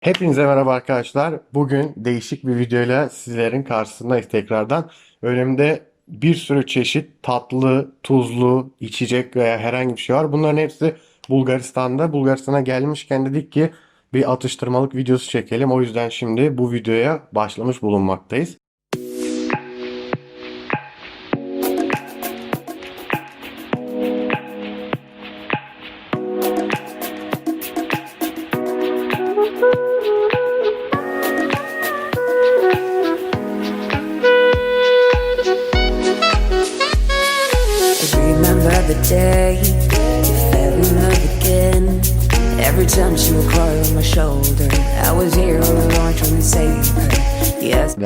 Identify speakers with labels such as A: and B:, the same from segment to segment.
A: Hepinize merhaba arkadaşlar. Bugün değişik bir videoyla sizlerin karşısındayız tekrardan. Önümde bir sürü çeşit tatlı, tuzlu, içecek veya herhangi bir şey var. Bunların hepsi Bulgaristan'da. Bulgaristan'a gelmişken dedik ki bir atıştırmalık videosu çekelim. O yüzden şimdi bu videoya başlamış bulunmaktayız.
B: The day you fell in love again. Every time she would cry on my shoulder, I was here all alone trying to save her. Yes.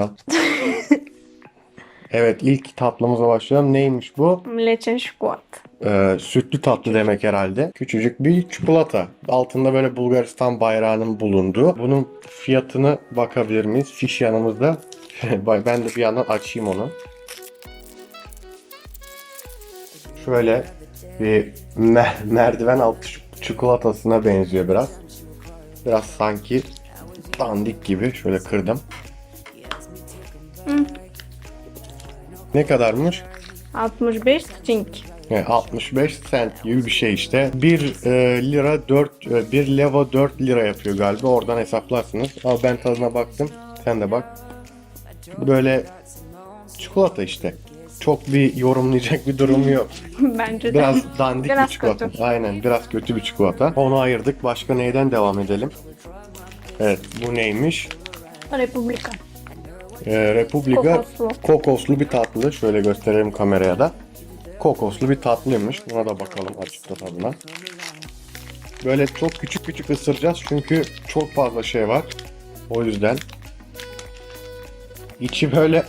A: Evet ilk tatlımıza başlayalım. Neymiş bu?
C: Mlečen škot.
A: Ee, sütlü tatlı demek herhalde. Küçücük bir çikolata. Altında böyle Bulgaristan bayrağının bulunduğu. Bunun fiyatını bakabilir miyiz? Fiş yanımızda. Ben de bir yandan açayım onu. Şöyle bir mer- merdiven altı çik- çikolatasına benziyor biraz. Biraz sanki dandik gibi. Şöyle kırdım. Ne kadarmış?
C: 65 stink.
A: Yani 65 cent gibi bir şey işte. 1 lira 4 e, 1 leva 4 lira yapıyor galiba. Oradan hesaplarsınız. Ama ben tadına baktım. Sen de bak. Böyle çikolata işte. Çok bir yorumlayacak bir durum yok.
C: Bence de.
A: Biraz dandik
C: Biraz
A: bir çikolata.
C: kötü.
A: Aynen biraz kötü bir çikolata. Onu ayırdık. Başka neyden devam edelim? Evet bu neymiş?
C: Republika.
A: Ee, Republika
C: Kokoslu.
A: kokoslu bir tatlı. Şöyle gösterelim kameraya da. Kokoslu bir tatlıymış. Buna da bakalım açıkta tadına. Böyle çok küçük küçük ısıracağız çünkü çok fazla şey var. O yüzden. İçi böyle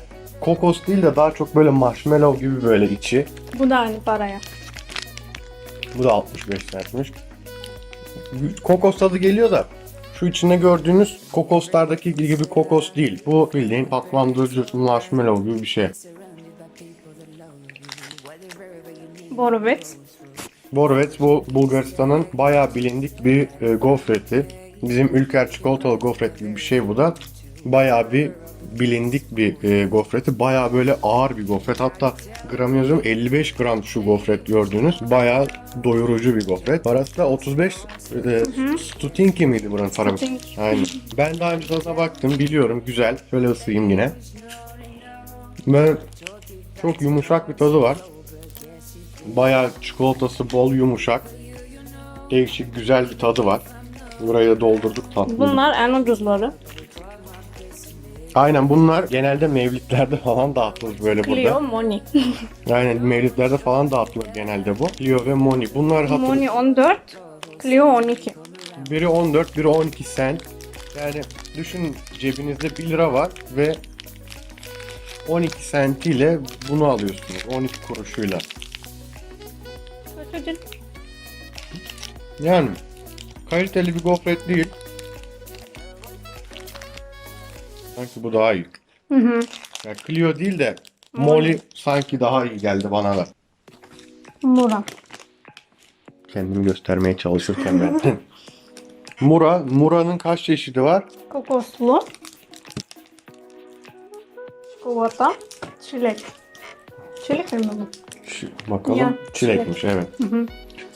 A: kokos değil de daha çok böyle marshmallow gibi böyle içi.
C: Bu da aynı paraya.
A: Bu da 65 centmiş. Kokos tadı geliyor da şu içinde gördüğünüz kokoslardaki gibi kokos değil. Bu bildiğin tatlandırıcı marshmallow gibi bir şey.
C: Borovec.
A: Borvet bu Bulgaristan'ın bayağı bilindik bir e, gofreti. Bizim Ülker çikolatalı gofret gibi bir şey bu da. Bayağı bir bilindik bir e, gofreti. Bayağı böyle ağır bir gofret. Hatta gram yazıyorum 55 gram şu gofret gördüğünüz. Bayağı doyurucu bir gofret. Parası da 35 e, Stutinki miydi buranın?
C: Stutinki.
A: Aynen. Ben daha önce tadına baktım biliyorum güzel. Şöyle ısıyayım yine. Ve çok yumuşak bir tadı var. Bayağı çikolatası bol yumuşak. Değişik güzel bir tadı var. Burayı da doldurduk tatlı.
C: Bunlar en ucuzları.
A: Aynen bunlar genelde mevlitlerde falan dağıtılır böyle
C: Clio
A: burada.
C: Moni.
A: Aynen mevlitlerde falan dağıtılır genelde bu. Clio ve Moni. Bunlar hatır...
C: Moni 14, Clio 12.
A: Biri 14, biri 12 cent. Yani düşün cebinizde 1 lira var ve 12 sentiyle bunu alıyorsunuz. 12 kuruşuyla. Yani kaliteli bir gofret değil. Sanki bu daha iyi.
C: Hı hı.
A: Ya Clio değil de Molly sanki daha iyi geldi bana da.
C: Mura.
A: Kendimi göstermeye çalışırken ben. Mura, Mura'nın kaç çeşidi var?
C: Kokoslu. Çikolata. Çilek. Çilek mi bu?
A: Şu- bakalım.
C: Ya,
A: Çilekmiş evet.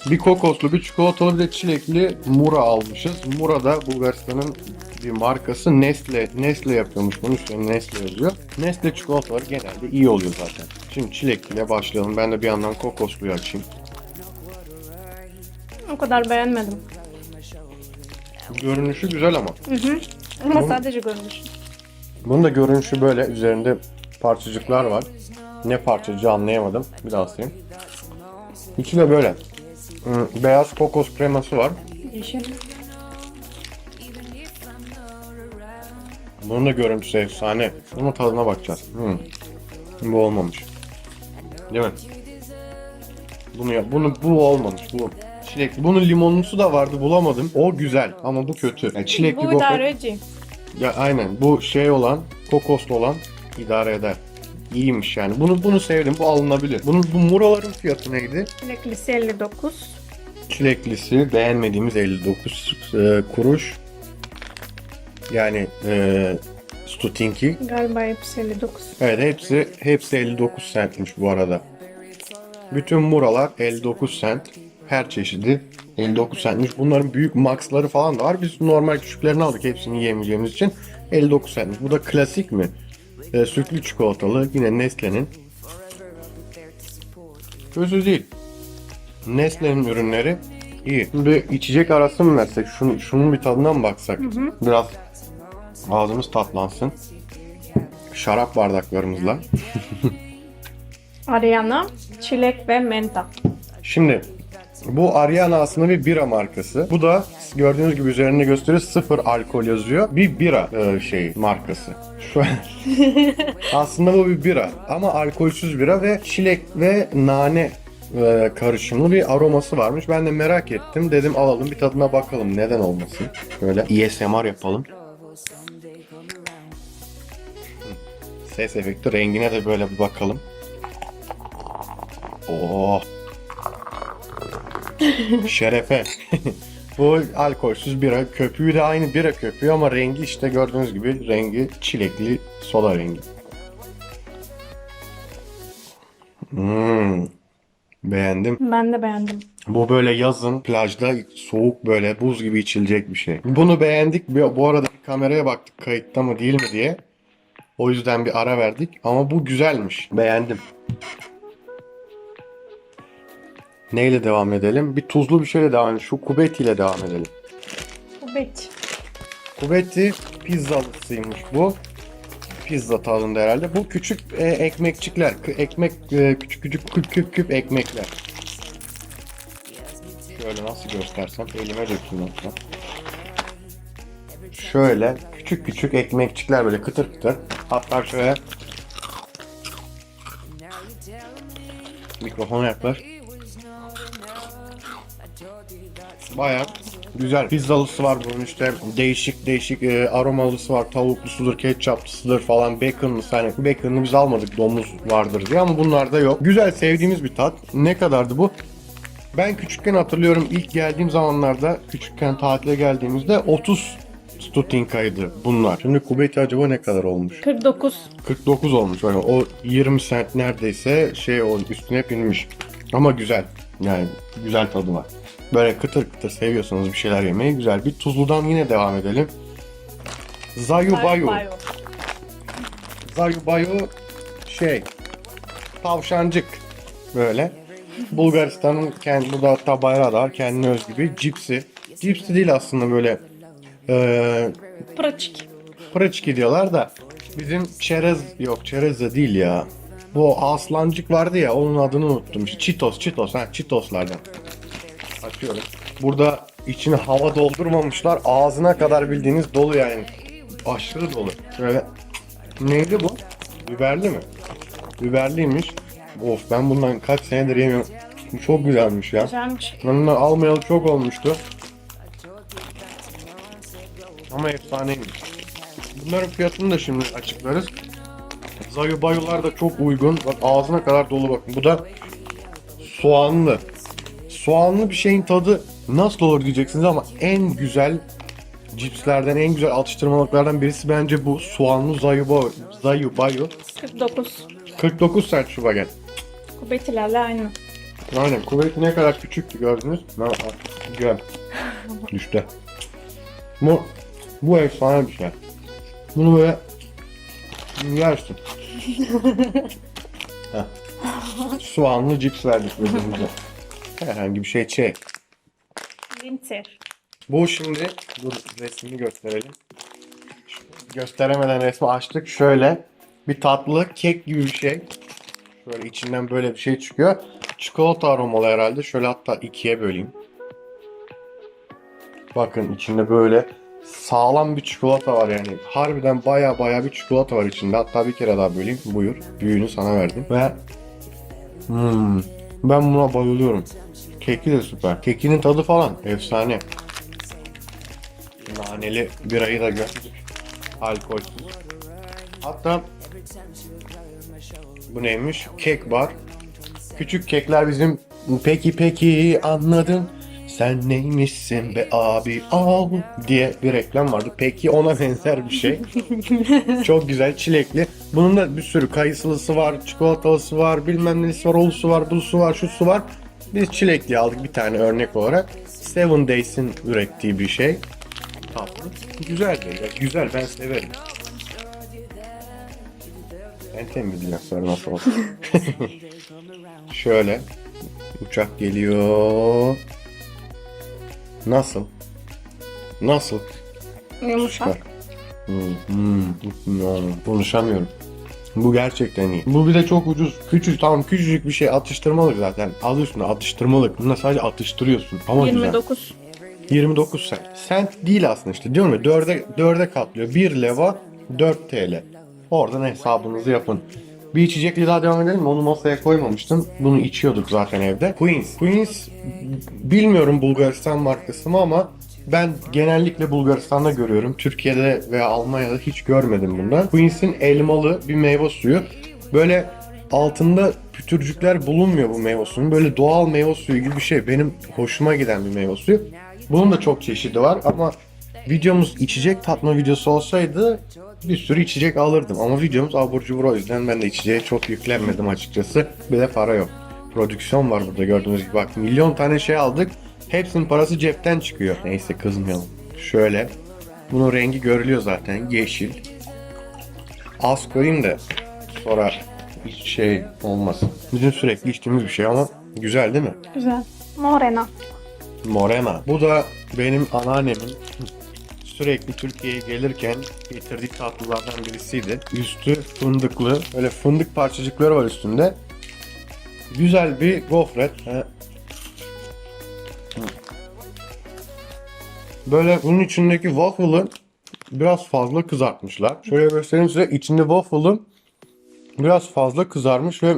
A: Bir kokoslu, bir çikolatalı, bir de çilekli Mura almışız. Mura da Bulgaristan'ın bir markası Nestle. Nestle yapıyormuş bunu. Üstüne Nestle yazıyor. Nestle çikolataları genelde iyi oluyor zaten. Şimdi çilekliyle başlayalım. Ben de bir yandan kokosluyu açayım.
C: O kadar beğenmedim.
A: Görünüşü güzel ama.
C: Ama sadece görünüş.
A: Bunun da görünüşü böyle. Üzerinde parçacıklar var. Ne parçacığı anlayamadım. Bir daha asayım. İçi de böyle. Hmm, Beyaz kokos kreması var.
C: Yeşil.
A: Bunun da görüntüsü efsane. Bunun tadına bakacağız. Hmm. Bu olmamış. Değil mi? Bunu yap. Bunu bu olmamış. Bu çilekli. Bunun limonlusu da vardı bulamadım. O güzel ama bu kötü. Yani çilekli
C: Bu idareci.
A: Ya aynen. Bu şey olan, kokoslu olan idare eder. İyiymiş yani. Bunu bunu sevdim. Bu alınabilir. Bunun bu muraların fiyatı neydi?
C: Çileklisi 59.
A: Çileklisi beğenmediğimiz 59 e, kuruş. Yani e, Stutinki.
C: Galiba hepsi 59.
A: Evet hepsi hepsi 59 centmiş bu arada. Bütün muralar 59 cent. Her çeşidi 59 centmiş. Bunların büyük maxları falan da var. Biz normal küçüklerini aldık hepsini yiyemeyeceğimiz için. 59 centmiş. Bu da klasik mi? E, sütlü çikolatalı. Yine Nestle'nin. Kötü değil. Nestle'nin ürünleri iyi. Şimdi içecek arası mı versek? Şunun, şunun bir tadına mı baksak? Biraz ağzımız tatlansın. Şarap bardaklarımızla.
C: Ariana, çilek ve menta.
A: Şimdi bu Ariana aslında bir bira markası. Bu da gördüğünüz gibi üzerinde gösteriyor sıfır alkol yazıyor. Bir bira e, şey markası. Şu aslında bu bir bira ama alkolsüz bira ve çilek ve nane e, karışımlı bir aroması varmış. Ben de merak ettim. Dedim alalım bir tadına bakalım. Neden olmasın? Böyle ASMR yapalım. Ses efekti rengine de böyle bir bakalım. Oh. Şerefe. Bu alkolsüz bira. Köpüğü de aynı bira köpüğü ama rengi işte gördüğünüz gibi rengi çilekli soda rengi. Hmm. Beğendim.
C: Ben de beğendim.
A: Bu böyle yazın plajda soğuk böyle buz gibi içilecek bir şey. Bunu beğendik. Bu arada kameraya baktık kayıtta mı değil mi diye. O yüzden bir ara verdik. Ama bu güzelmiş. Beğendim. Neyle devam edelim? Bir tuzlu bir şeyle devam edelim. Şu kubeti ile devam edelim.
C: Evet.
A: Kubeti pizzalısıymış bu. Pizza tadında herhalde. Bu küçük e, ekmekçikler. Ekmek e, küçük küçük küp küp küp ekmekler. Şöyle nasıl göstersem elime dökeyim hatta. Şöyle küçük küçük ekmekçikler böyle kıtır kıtır. Hatta şöyle Mikrofona yaklaş. Bayağı güzel. Pizzalısı var bunun işte değişik değişik e, aromalısı var. Tavuklusudur, ketçaplısıdır falan. Baconlısı hani baconlı biz almadık domuz vardır diye ama bunlarda yok. Güzel sevdiğimiz bir tat. Ne kadardı bu? Ben küçükken hatırlıyorum ilk geldiğim zamanlarda küçükken tatile geldiğimizde 30 Stutinka'ydı bunlar. Şimdi Kubeti acaba ne kadar olmuş?
C: 49.
A: 49 olmuş. Yani o 20 cent neredeyse şey o üstüne binmiş. Ama güzel. Yani güzel tadı var. Böyle kıtır kıtır seviyorsanız bir şeyler yemeyi güzel. Bir tuzludan yine devam edelim. Zayu Bayu. Zayu Bayu şey tavşancık böyle. Bulgaristan'ın kendi burada hatta bayrağı da var. Kendine özgü bir cipsi. Cipsi değil aslında böyle eee
C: Praçik.
A: Praçki diyorlar da bizim çerez yok çerez de değil ya. Bu aslancık vardı ya onun adını unuttum. Cheetos, Cheetos ha Cheetos'lardan. Açıyorum. Burada içine hava doldurmamışlar. Ağzına kadar bildiğiniz dolu yani. Aşırı dolu. Şöyle. Neydi bu? Biberli mi? Biberliymiş. Of ben bundan kaç senedir yemiyorum. Bu çok güzelmiş ya.
C: Güzelmiş.
A: Ben bundan almayalı çok olmuştu. Ama efsaneymiş. Bunların fiyatını da şimdi açıklarız. Zayu bayular da çok uygun. Bak ağzına kadar dolu bakın. Bu da soğanlı. Soğanlı bir şeyin tadı nasıl olur diyeceksiniz ama en güzel cipslerden, en güzel atıştırmalıklardan birisi bence bu. Soğanlı zayu, bayu, zayu bayu.
C: 49.
A: 49 cent şu baget.
C: Kubetilerle aynı.
A: Aynen. Kuvveti ne kadar küçüktü gördünüz. Ne Güzel. Düştü. Bu, bu efsane bir şey. Bunu böyle yersin. Heh. Soğanlı cips verdik birbirimize. Herhangi bir şey çek.
C: Winter.
A: Bu şimdi dur resmini gösterelim. Gösteremeden resmi açtık. Şöyle bir tatlı kek gibi bir şey. Şöyle içinden böyle bir şey çıkıyor. Çikolata aromalı herhalde. Şöyle hatta ikiye böleyim. Bakın içinde böyle sağlam bir çikolata var yani. Harbiden baya baya bir çikolata var içinde. Hatta bir kere daha böleyim. Buyur. Büyüğünü sana verdim. Ve hmm, ben buna bayılıyorum. Keki de süper. Kekinin tadı falan efsane. Naneli birayı da gördük. Alkolsüz. Hatta bu neymiş? Kek var. Küçük kekler bizim peki peki anladım. Sen neymişsin be abi al diye bir reklam vardı. Peki ona benzer bir şey. Çok güzel çilekli. Bunun da bir sürü kayısılısı var, çikolatalısı var, bilmem nesi var, olusu var, bulusu var, şusu var. Biz çilekli aldık bir tane örnek olarak. Seven Days'in ürettiği bir şey. Tatlı. Güzel de. Güzel ben severim. Enten mi dinozor nasıl olsun? Şöyle. Uçak geliyor. Nasıl? Nasıl?
C: Yumuşak.
A: Hmm, hmm, hmm, konuşamıyorum. Bu gerçekten iyi. Bu bir de çok ucuz. Küçük tamam küçücük bir şey atıştırmalık zaten. Adı üstünde atıştırmalık. Bununla sadece atıştırıyorsun. Ama güzel.
C: 29.
A: 29 cent. Cent değil aslında işte diyorum ya 4'e 4'e katlıyor. 1 leva 4 TL. Oradan hesabınızı yapın. Bir içecekli daha devam edelim? Onu masaya koymamıştım. Bunu içiyorduk zaten evde. Queens. Queens bilmiyorum Bulgaristan markası mı ama ben genellikle Bulgaristan'da görüyorum. Türkiye'de veya Almanya'da hiç görmedim bundan. Queens'in elmalı bir meyve suyu. Böyle altında pütürcükler bulunmuyor bu meyve suyunun. Böyle doğal meyve suyu gibi bir şey. Benim hoşuma giden bir meyve suyu. Bunun da çok çeşidi var ama videomuz içecek tatma videosu olsaydı bir sürü içecek alırdım. Ama videomuz abur cubur o yüzden ben de içeceğe çok yüklenmedim açıkçası. Bir de para yok. Prodüksiyon var burada gördüğünüz gibi. Bak milyon tane şey aldık. Hepsinin parası cepten çıkıyor. Neyse kızmayalım. Şöyle. Bunun rengi görülüyor zaten. Yeşil. Az koyayım da sonra hiç şey olmasın. Bizim sürekli içtiğimiz bir şey ama güzel değil mi?
C: Güzel. Morena.
A: Morena. Bu da benim anneannemin sürekli Türkiye'ye gelirken getirdiği tatlılardan birisiydi. Üstü fındıklı. Böyle fındık parçacıkları var üstünde. Güzel bir gofret. Böyle bunun içindeki waffle'ı biraz fazla kızartmışlar. Şöyle göstereyim size. İçinde waffle'ı biraz fazla kızarmış ve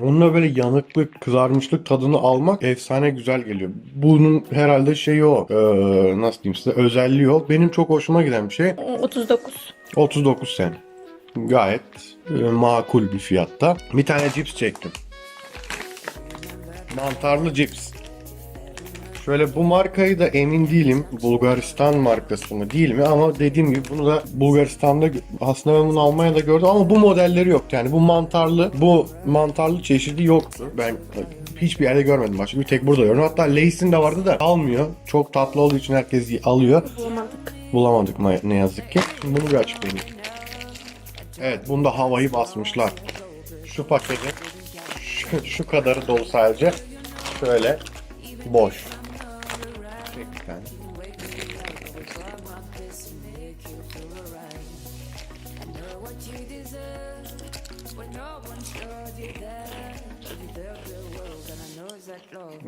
A: Onunla böyle yanıklık, kızarmışlık tadını almak efsane güzel geliyor. Bunun herhalde şeyi o. Ee, nasıl diyeyim size? Özelliği o. Benim çok hoşuma giden bir şey.
C: 39.
A: 39 sen. Gayet e, makul bir fiyatta. Bir tane cips çektim. Mantarlı cips. Şöyle bu markayı da emin değilim. Bulgaristan markası mı değil mi ama dediğim gibi bunu da Bulgaristan'da aslında ben bunu Almanya'da gördüm ama bu modelleri yoktu. Yani bu mantarlı, bu mantarlı çeşidi yoktu. Ben hiçbir yerde görmedim başka. Bir tek burada gördüm. Hatta Lay's'in de vardı da almıyor. Çok tatlı olduğu için herkes alıyor.
C: Bulamadık.
A: Bulamadık ma- ne yazık ki. Şimdi bunu bir açıklayayım. Evet bunda havayı basmışlar. Şu paketi şu, şu kadarı dolu sadece. Şöyle boş.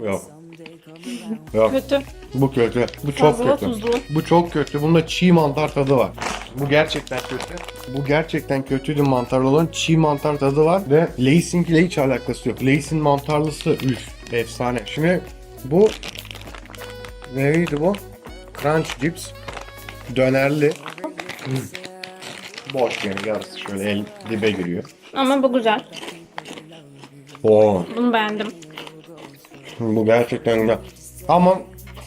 A: Yok. Yok.
C: Kötü.
A: Bu kötü. Bu çok
C: Fazla
A: kötü.
C: tuzlu.
A: Bu çok kötü. Bunda çiğ mantar tadı var. Bu gerçekten kötü. Bu gerçekten kötüydü mantarlı olan çiğ mantar tadı var ve Lay's'inkiyle hiç alakası yok. Lay's'in mantarlısı üf efsane. Şimdi bu neydi bu? Crunch Chips dönerli. Hmm. Boş yani yarısı şöyle el dibe giriyor.
C: Ama bu güzel.
A: Oo,
C: Bunu beğendim.
A: Bu gerçekten güzel. Ama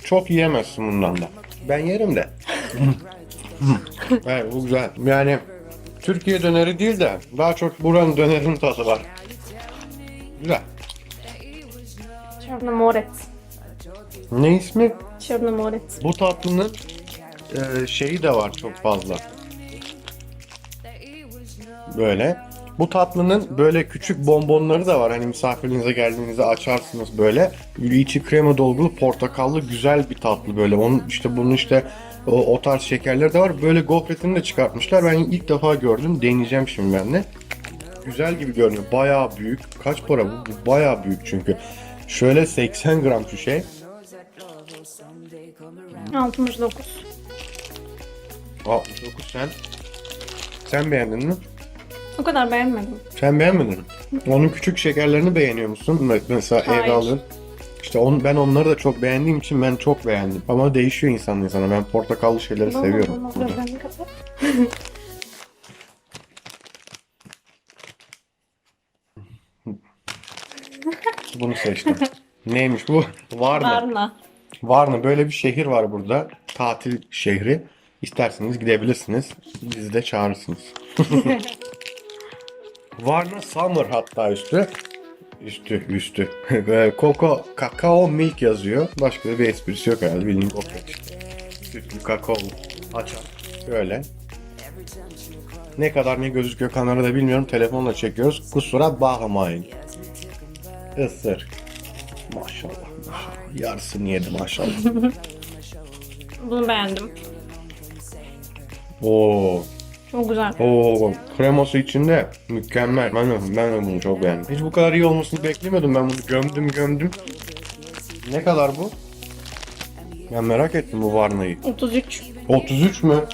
A: çok yiyemezsin bundan da. Ben yerim de. evet bu güzel. Yani Türkiye döneri değil de daha çok buranın dönerinin tadı var. Güzel.
C: Çornomoret.
A: Ne ismi?
C: Çornomoret.
A: Bu tatlının e, şeyi de var çok fazla. Böyle. Bu tatlının böyle küçük bonbonları da var. Hani misafirinize geldiğinizde açarsınız böyle. İçi krema dolgulu portakallı güzel bir tatlı böyle. Onun işte bunun işte o, o tarz şekerleri de var. Böyle gofretini de çıkartmışlar. Ben ilk defa gördüm. Deneyeceğim şimdi ben de. Güzel gibi görünüyor. Bayağı büyük. Kaç para bu? Bu bayağı büyük çünkü. Şöyle 80 gram şu şey.
C: 69.
A: 69 sen. Sen beğendin mi?
C: O kadar beğenmedim.
A: Sen beğenmedin mi? Onun küçük şekerlerini beğeniyor musun? Me- Mesela
C: Hayır.
A: evde. İşte on, ben onları da çok beğendiğim için ben çok beğendim. Ama değişiyor insan insana. Ben portakallı şeyleri seviyorum.
C: Olmaz,
A: burada.
C: gözlerini kapat.
A: Bunu seçtim. Neymiş bu? Var mı?
C: Varna.
A: Varna böyle bir şehir var burada. Tatil şehri. İsterseniz gidebilirsiniz. Bizi de çağırırsınız. Varna Summer hatta üstü. Üstü, üstü. Ve Coco, kakao milk yazıyor. Başka bir esprisi yok herhalde. Bildiğin işte. Sütlü kakao açar. Böyle. Ne kadar ne gözüküyor kamerada bilmiyorum. Telefonla çekiyoruz. Kusura bakmayın. Isır. Maşallah maşallah. Yarısını yedi maşallah.
C: Bunu beğendim.
A: Oo,
C: Çok güzel.
A: oo, kreması içinde mükemmel. Ben de, ben de bunu çok beğendim. Hiç bu kadar iyi olmasını beklemiyordum. Ben bunu gömdüm gömdüm. Ne kadar bu? Ben merak ettim bu Varna'yı.
C: 33.
A: 33 mü?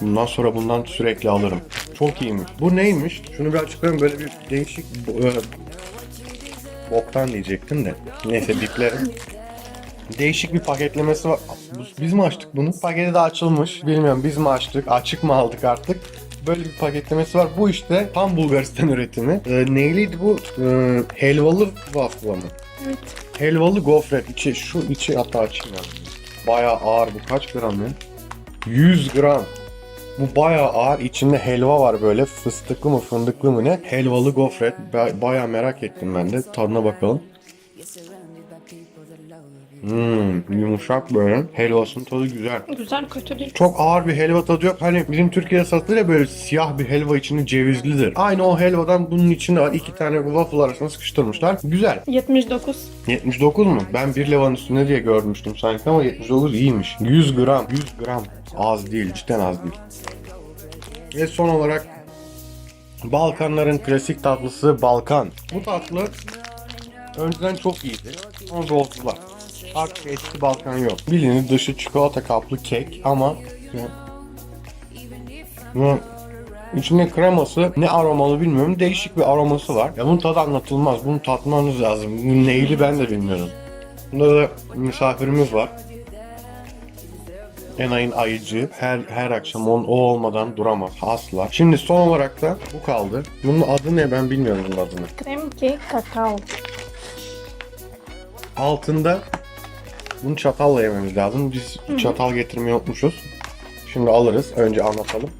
A: Bundan sonra bundan sürekli alırım. Çok iyiymiş. Bu neymiş? Şunu bir açıklayayım. Böyle bir değişik bo- e, boktan diyecektim de. Neyse biplerim. Değişik bir paketlemesi var. Biz mi açtık bunu? Paketi de açılmış. Bilmiyorum biz mi açtık? Açık mı aldık artık? Böyle bir paketlemesi var. Bu işte tam Bulgaristan üretimi. Ee, neyliydi bu? Ee, helvalı waffle mı?
C: Evet.
A: Helvalı gofret. İçi, şu içi hatta açayım ya. Bayağı ağır bu. Kaç gram ya? 100 gram. Bu bayağı ağır. İçinde helva var böyle. Fıstıklı mı fındıklı mı ne? Helvalı gofret. Ba- bayağı merak ettim ben de. Tadına bakalım. Hmm, yumuşak böyle. Helvasının tadı güzel.
C: Güzel kötü değil.
A: Çok ağır bir helva tadı yok. Hani bizim Türkiye'de satılır ya böyle siyah bir helva içinde cevizlidir. Aynı o helvadan bunun içinde var. iki tane waffle arasına sıkıştırmışlar. Güzel.
C: 79.
A: 79 mu? Ben 1 levanın üstünde diye görmüştüm sanki ama 79 iyiymiş. 100 gram. 100 gram. Az değil. Cidden az değil. Ve son olarak Balkanların klasik tatlısı Balkan. Bu tatlı önceden çok iyiydi. Ama bozdular. Artık eski Balkan yok. Bildiğiniz dışı çikolata kaplı kek ama ya, İçinde kreması ne aromalı bilmiyorum. Değişik bir aroması var. Ya bunun tadı anlatılmaz. Bunu tatmanız lazım. Bu neyli ben de bilmiyorum. Bunda da misafirimiz var. Enay'ın ayıcı. Her her akşam on, o olmadan duramaz. Asla. Şimdi son olarak da bu kaldı. Bunun adı ne ben bilmiyorum bunun adını.
C: Krem kek kakao.
A: Altında bunu çatalla yememiz lazım. Biz çatal getirmeyi unutmuşuz. Şimdi alırız. Önce anlatalım.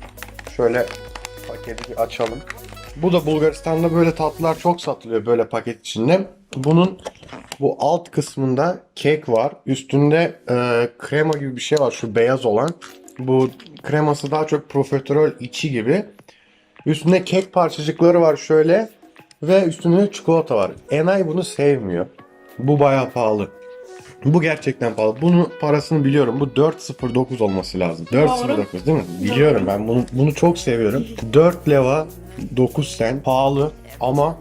A: Şöyle paketi bir açalım. Bu da Bulgaristan'da böyle tatlılar çok satılıyor böyle paket içinde. Bunun bu alt kısmında kek var. Üstünde e, krema gibi bir şey var. Şu beyaz olan. Bu kreması daha çok profiterol içi gibi. Üstünde kek parçacıkları var şöyle. Ve üstünde çikolata var. Enay bunu sevmiyor. Bu bayağı pahalı. Bu gerçekten pahalı. Bunun parasını biliyorum. Bu 4.09 olması lazım. 4.09 değil mi? Biliyorum ben bunu bunu çok seviyorum. 4 leva 9 sen pahalı ama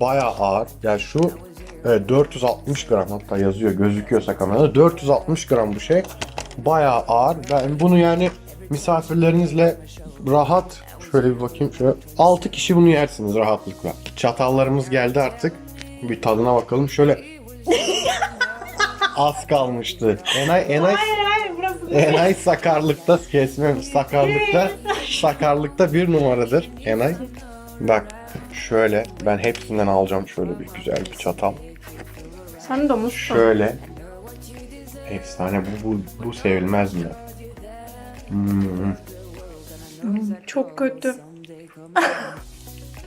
A: bayağı ağır. Yani şu evet, 460 gram hatta yazıyor gözüküyorsa kamerada 460 gram bu şey. Bayağı ağır. Ben bunu yani misafirlerinizle rahat şöyle bir bakayım şöyle 6 kişi bunu yersiniz rahatlıkla. Çatallarımız geldi artık. Bir tadına bakalım. Şöyle az kalmıştı. Enay Enay
C: hayır burası
A: Enay sakarlıkta kesmem. Sakarlıkta sakarlıkta bir numaradır Enay. Bak şöyle ben hepsinden alacağım şöyle bir güzel bir çatal.
C: Sen domuzsun.
A: Şöyle. Efsane bu bu, bu sevilmez mi? Hmm.
C: Çok kötü.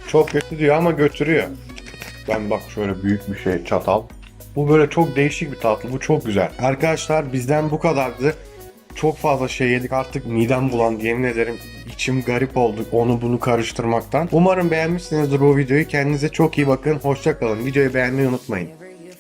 A: Çok kötü diyor ama götürüyor. Ben bak şöyle büyük bir şey çatal. Bu böyle çok değişik bir tatlı. Bu çok güzel. Arkadaşlar bizden bu kadardı. Çok fazla şey yedik artık midem bulandı yemin ederim. İçim garip oldu onu bunu karıştırmaktan. Umarım beğenmişsinizdir bu videoyu. Kendinize çok iyi bakın. Hoşça kalın. Videoyu beğenmeyi unutmayın.